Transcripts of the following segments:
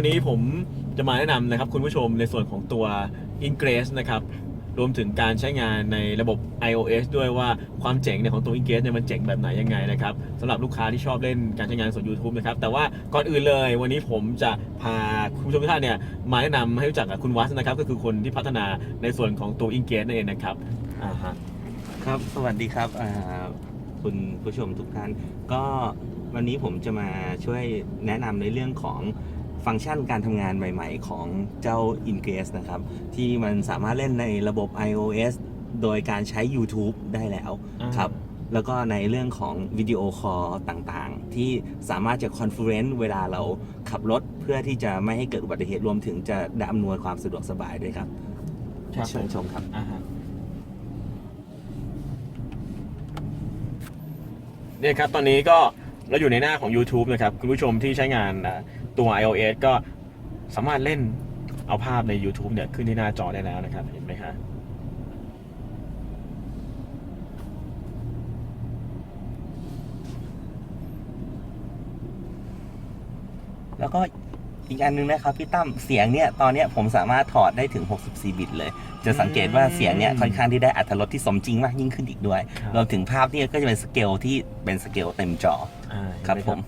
วันนี้ผมจะมาแนะนำนะครับคุณผู้ชมในส่วนของตัว Ingress นะครับรวมถึงการใช้งานในระบบ iOS ด้วยว่าความเจ๋งเนี่ยของตัว Ingress เนี่ยมันเจ๋งแบบไหนยังไงนะครับสำหรับลูกค้าที่ชอบเล่นการใช้งานส่วน YouTube นะครับแต่ว่าก่อนอื่นเลยวันนี้ผมจะพาคุณผู้ชมทุกท่านเนี่ยมาแนะนำให้รู้จักกับคุณวัสนะครับก็คือคนที่พัฒนาในส่วนของตัว Ingress นั่นเองนะครับอ่าฮะครับสวัสดีครับอ่าคุณผู้ชมทุกท่าน ก็วันนี้ผมจะมาช่วยแนะนำในเรื่องของ ฟังก์ชันการทำงานใหม่ ๆ ของเจ้า Ingress นะครับ ที่มันสามารถเล่นในระบบ iOS โดยการใช้ YouTube ได้แล้วอ่าครับ แล้วก็ในเรื่องของวิดีโอคอลต่างๆ ที่สามารถจะคอนเฟอเรนซ์เวลาเราขับรถเพื่อที่จะไม่ให้เกิดอุบัติเหตุรวมถึงจะได้อำนวยความสะดวกสบายด้วยครับครับ เชิญชมครับ อ่าฮะเนี่ยครับตอนนี้ก็ เราอยู่ในหน้าของ YouTube นะครับ คุณผู้ชมที่ใช้งานตัว iOS ก็สามารถเล่นเอาภาพใน YouTube เนี่ยขึ้นที่หน้าจอได้แล้วนะครับ เห็นไหมฮะแล้วก็ อีกอันนึงนะครับพี่ตั้มเสียงเนี่ยตอนเนี้ยผมสามารถถอดได้ถึง 64 บิตเลย จะสังเกตว่าเสียงเนี่ยค่อนข้างที่ได้อัตรสที่สมจริงมากยิ่งขึ้นอีกด้วยครับรวมถึงภาพเนี่ยก็จะเป็นสเกลที่เป็นสเกลเต็มจออ่าเห็นไหครับผม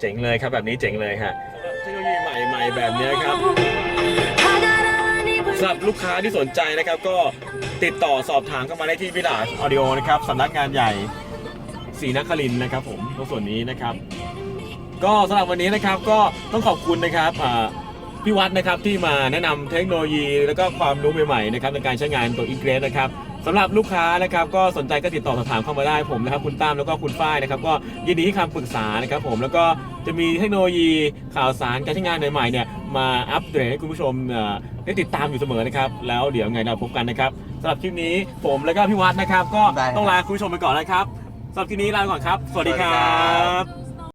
เจ๋งเลยครับแบบนี้เจ๋งเลยฮะสำหรับเทคโนโลยีใหม่ๆแบบเนี้ยครับสำหรับลูกค้าที่สนใจนะครับ ก็ติดต่อสอบถามเข้ามาได้ที่วิลาชออดิโอนะครับสำนักงานใหญ่ ศรีนครินทร์นะครับผมตรงส่วนนี้นะครับ ก็สำหรับวันนี้นะครับก็ต้องขอบคุณนะครับอ่าพี่วัดนะครับที่มาแนะนำเทคโนโลยี แล้วก็ความรู้ใหม่ๆนะครับในการใช้งานตัว i n g r e s นะครับสำหรับลูกค้านะครับก็สนใจก็ติดต่อสอบถามเข้ามาได้ผมนะครับคุณตั้มแล้วก็คุณฝ้ายนะครับก็ยินดีให้คำปรึกษานะครับผมแล้วก็จะมีเทคโนโลยีข่าวสารการใช้งานใหม่ๆเนี่ยมาอัปเดตให้คุณผู้ชมเอ่อได้ติดตามอยู่เสมอนะครับแล้วเดี๋ยวไงเราพบกันนะครับสำหรับคลิปนี้ผมแล้วก็พี่วัดนะครับก็ได้ครับ ต้องลาคุณผู้ชมไปก่อนนะครับ สำหรับคลิปนี้ลาไปก่อนครับ สวัสดีครับ